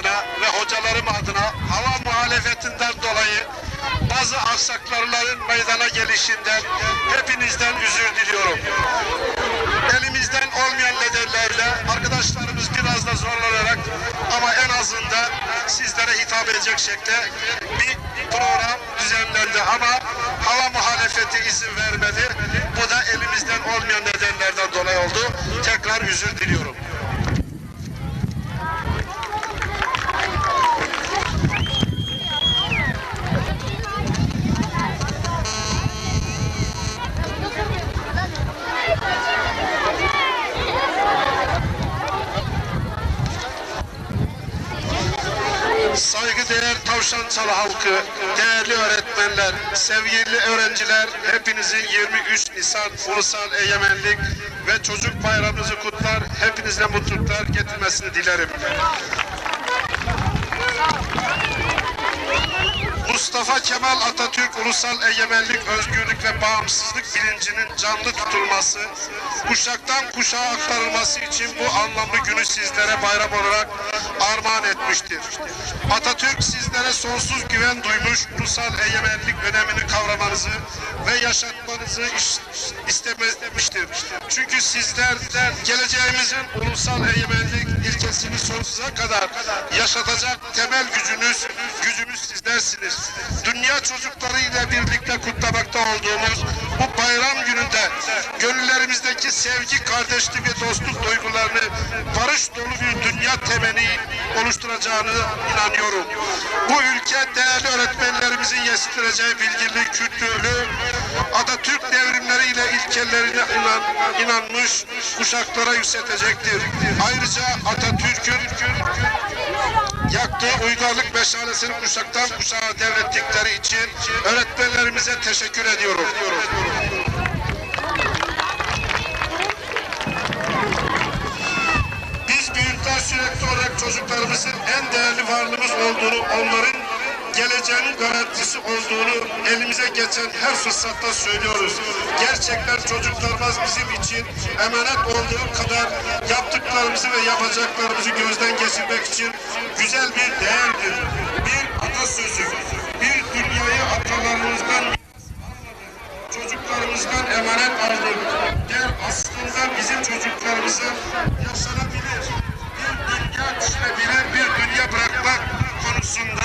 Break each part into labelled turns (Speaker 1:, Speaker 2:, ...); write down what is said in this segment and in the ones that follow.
Speaker 1: adına ve hocalarım adına hava muhalefetinden dolayı bazı aksaklarların meydana gelişinden hepinizden özür diliyorum. Elimizden olmayan nedenlerle arkadaşlarımız biraz da zorlanarak ama en azından sizlere hitap edecek şekilde bir program düzenlendi ama hava muhalefeti izin vermedi. Bu da elimizden olmayan nedenlerden dolayı oldu. Tekrar özür diliyorum. Saygıdeğer Tavşançalı halkı, değerli öğretmenler, sevgili öğrenciler, hepinizin 23 Nisan Ulusal Egemenlik ve Çocuk Bayramınızı kutlar, hepinize mutluluklar getirmesini dilerim. Mustafa Kemal Atatürk ulusal egemenlik, özgürlük ve bağımsızlık bilincinin canlı tutulması, kuşaktan kuşağa aktarılması için bu anlamlı günü sizlere bayram olarak armağan etmiştir. Atatürk sizlere sonsuz güven duymuş, ulusal egemenlik önemini kavramanızı ve yaşatmanızı iş- istemiştir. Çünkü sizlerden geleceğimizin ulusal egemenlik ilkesini sonsuza kadar yaşatacak temel gücünüz, gücümüz sizlersiniz. Dünya çocukları ile birlikte kutlamakta olduğumuz bu bayram gününde gönüllerimizdeki sevgi, kardeşlik ve dostluk duygularını barış dolu bir dünya temeli oluşturacağını inanıyorum. Bu ülke değerli öğretmenlerimizin yetiştireceği bilgili, kültürlü, Atatürk devrimleriyle ilkelerine inan, inanmış kuşaklara yükseltecektir. Ayrıca Atatürk'ün yaktığı uygarlık meşalesini kuşaktan kuşağa devrettikleri için öğretmenlerimize teşekkür ediyorum. Biz büyükler sürekli olarak çocuklarımızın en değerli varlığımız olduğunu, onların geleceğinin garantisi olduğunu elimize geçen her fırsatta söylüyoruz. Gerçekten çocuklarımız bizim için emanet olduğu kadar yaptıklarımızı ve yapacaklarımızı gözden geçirmek için güzel bir değerdir. Bir atasözü, bir dünyayı atalarımızdan çocuklarımızdan emanet aldık. Der aslında bizim çocuklarımıza yaşanabilir, bir dünya düşünebilir, bir dünya bırakmak konusunda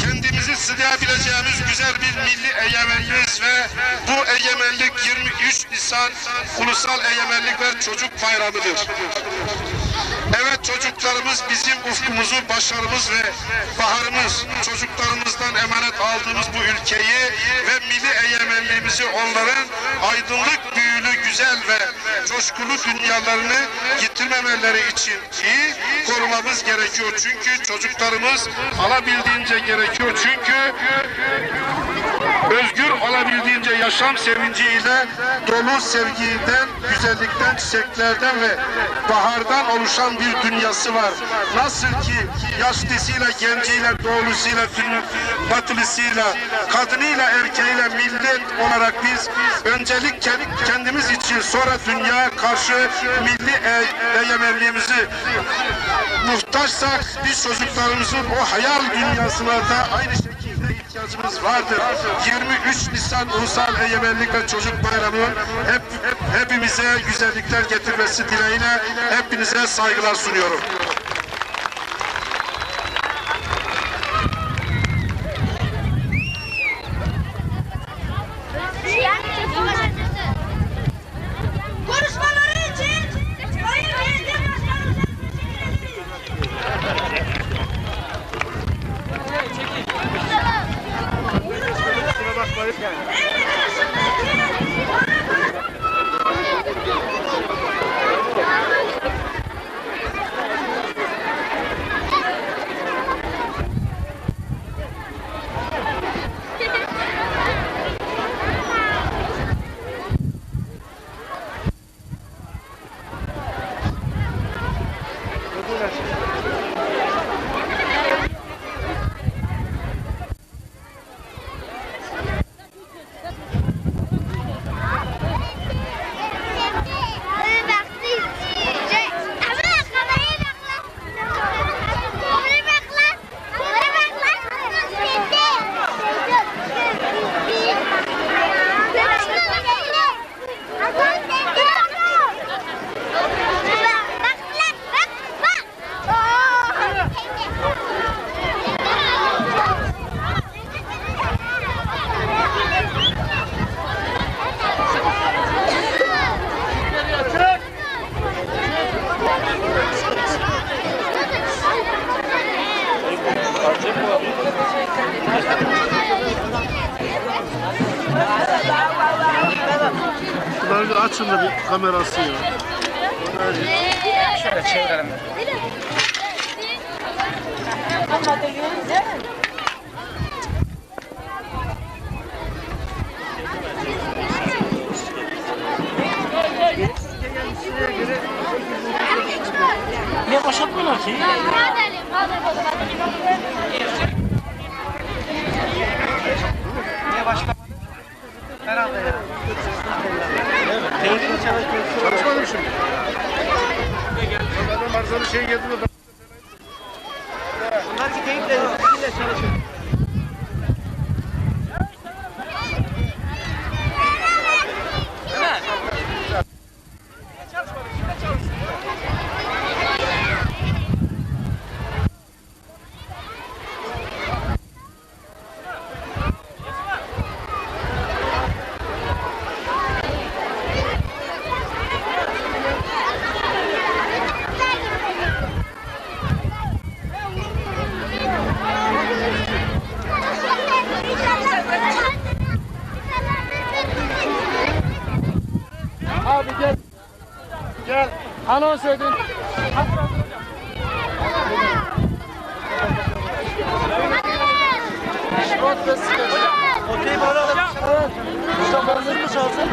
Speaker 1: kendimizi sınayabileceğimiz güzel bir milli egemenliğimiz ve bu egemenlik 23 Nisan Ulusal Egemenlik ve Çocuk Bayramı'dır. Evet çocuklarımız bizim ufkumuzu, başarımız ve baharımız. Çocuklarımızdan emanet aldığımız bu ülkeyi ve milli egemenliğimizi onların aydınlık, büyülü, güzel ve coşkulu dünyalarını yitirmemeleri için iyi korumamız gerekiyor. Çünkü çocuklarımız alabildiğince gerekiyor. Çünkü özgür olabildiğince yaşam sevinciyle dolu sevgiden, güzellikten, çiçeklerden ve bahardan oluşan bir dünyası var. Nasıl ki yaşlısıyla, genciyle, doğulusuyla, batılısıyla, kadınıyla, erkeğiyle millet olarak biz öncelik ke- kendimiz için sonra dünyaya karşı milli e- egemenliğimizi muhtaçsak biz çocuklarımızın o hayal dünyasına da aynı ihtiyacımız vardır. 23 Nisan Ulusal Egemenlik ve Çocuk Bayramı hep, hep hepimize güzellikler getirmesi dileğiyle hepinize saygılar sunuyorum.
Speaker 2: Konuşmaları için Sayın Belediye Başkanımıza teşekkür ederiz. Emre Kılıçdaroğlu için
Speaker 3: Bunları bir açın da bir kamerası ya.
Speaker 4: Şöyle çevirelim.
Speaker 3: Niye başlatmıyorlar ki?
Speaker 4: Niye başka? Herhalde ya.
Speaker 3: Şimdi. Adam Barzan'ın şey geldi mi? Anons edin. Şubat vesilesi.
Speaker 4: Okey böyle alacağım.
Speaker 3: Mustafa Özdemir mi çalsın?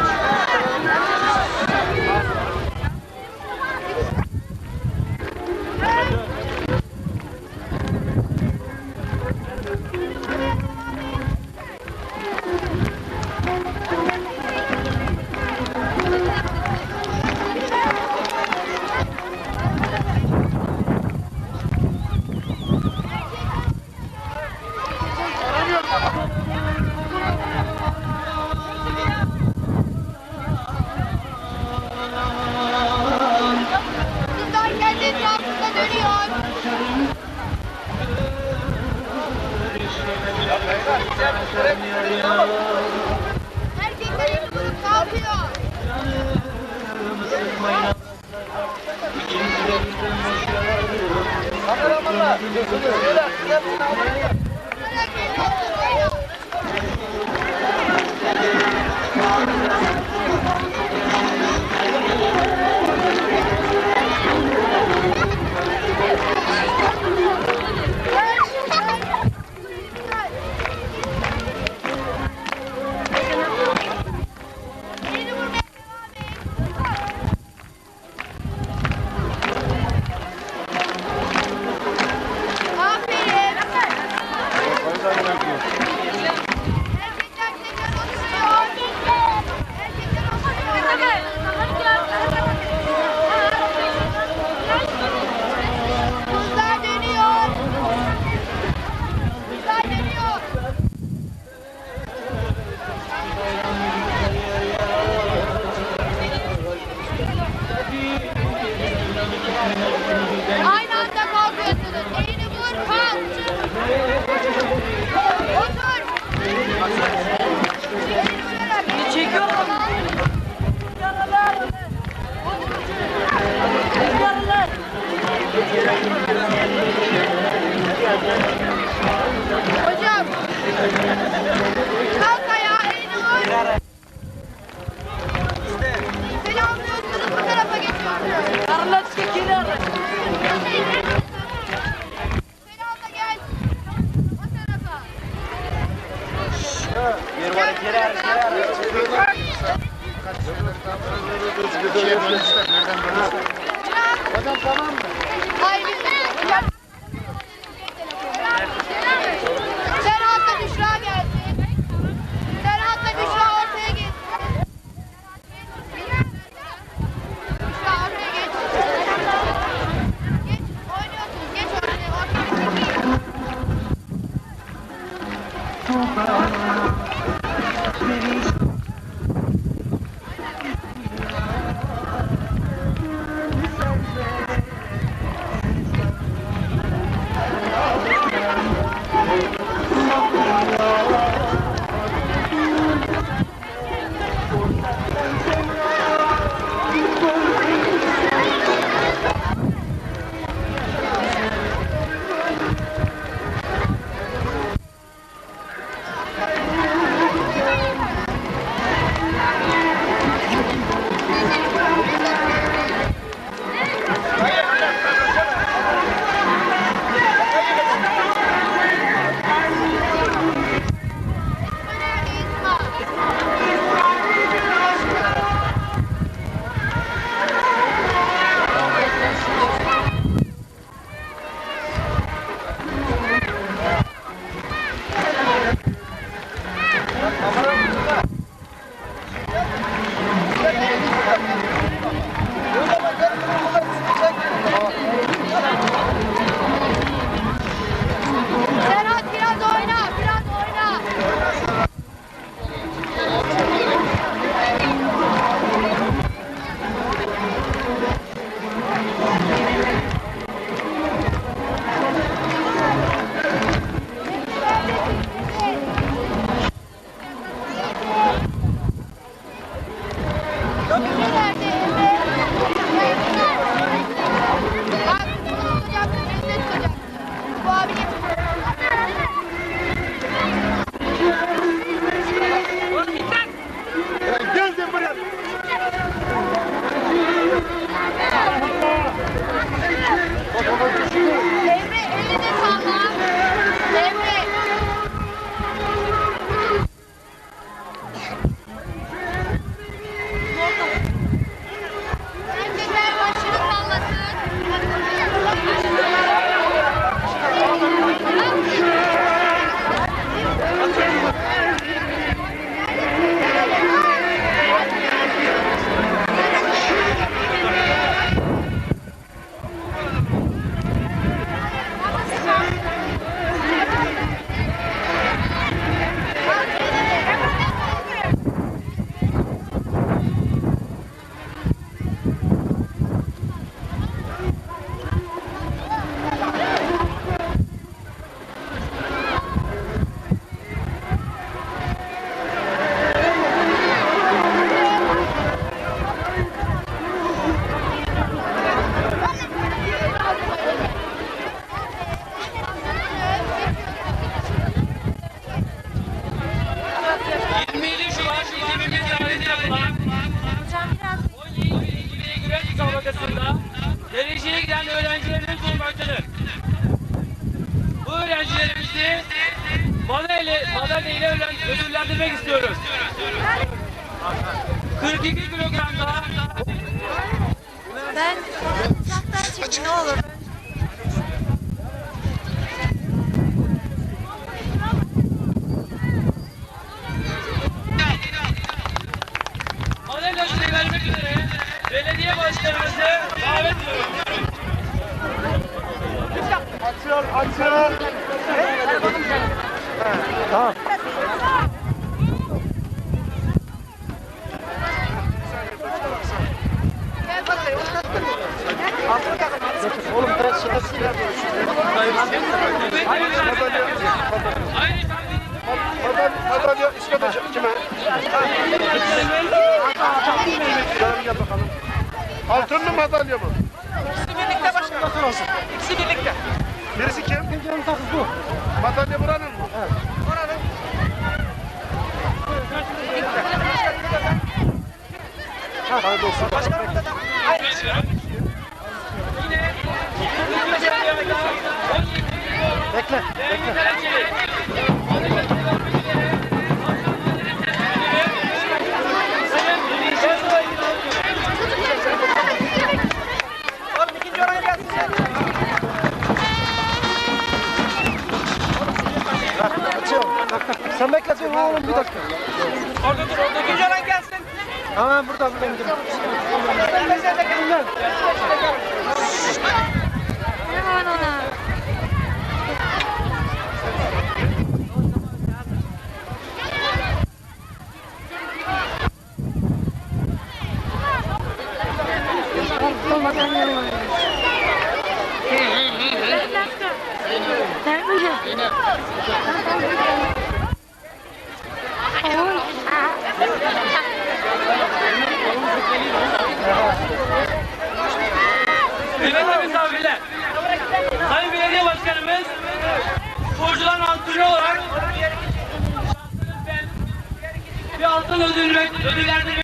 Speaker 5: Açıyor, açıyor.
Speaker 3: Oğlum ben
Speaker 6: Aynı zamanda
Speaker 5: Madalya İsmet Hoca kime? Gel bakalım. Altın mı madalya mı?
Speaker 4: İkisi birlikte başkanım. İkisi birlikte.
Speaker 5: Birisi kim?
Speaker 3: Canım takız bu.
Speaker 5: Madalya buranın mı?
Speaker 4: Oranın.
Speaker 5: Hayırlı olsun.
Speaker 4: Başkanım burada da. Hayır.
Speaker 3: Bekle.
Speaker 4: Sen
Speaker 3: oğlum bir dakika.
Speaker 4: Orada dur orada. İkinci olan gelsin.
Speaker 3: Hemen burada burada müdürüm.
Speaker 4: Sen de sen de
Speaker 6: Kıymetli misafirler, Sayın Belediye Başkanımız sporcuların antrenörü olarak şahsınız ben bir altın ödülmek, ödüllendirmektedir.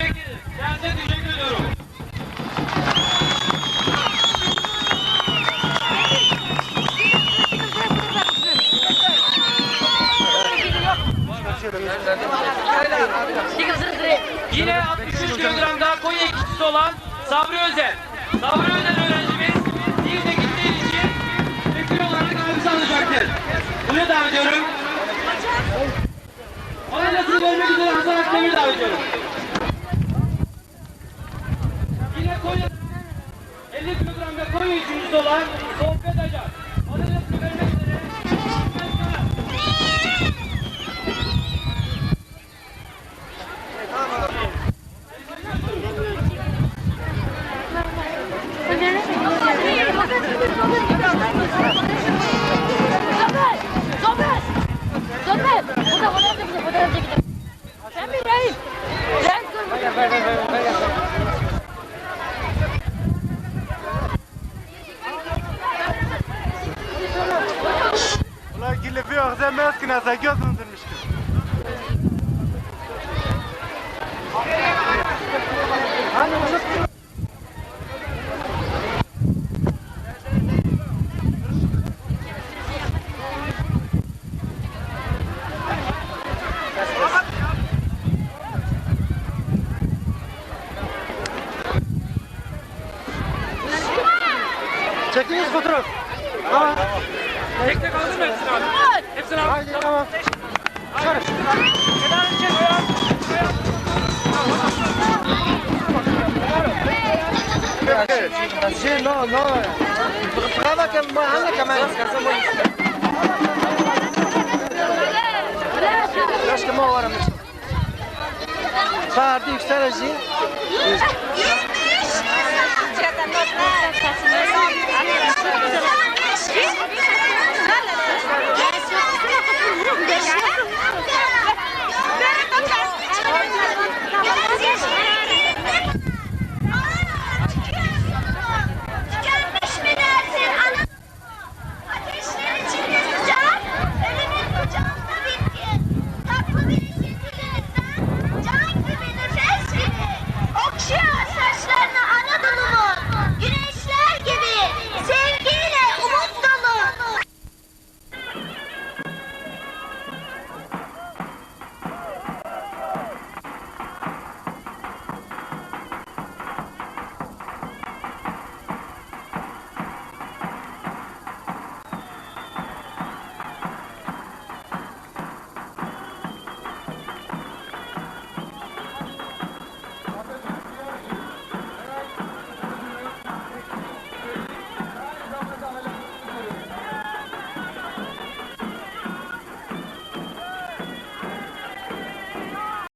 Speaker 6: İkincisi olan Sabri Özel. Sabri Özel öğrencimiz İzle gittiği için fikir olarak abisi alacaktır. Bunu davet ediyorum. Madalyasını vermek üzere Hasan Akdemir'i davet ediyorum. Yine Konya 50 kilogramda Konya üçüncüsü olan Sohbet Acar.
Speaker 3: Bardzo już teraz
Speaker 2: jest.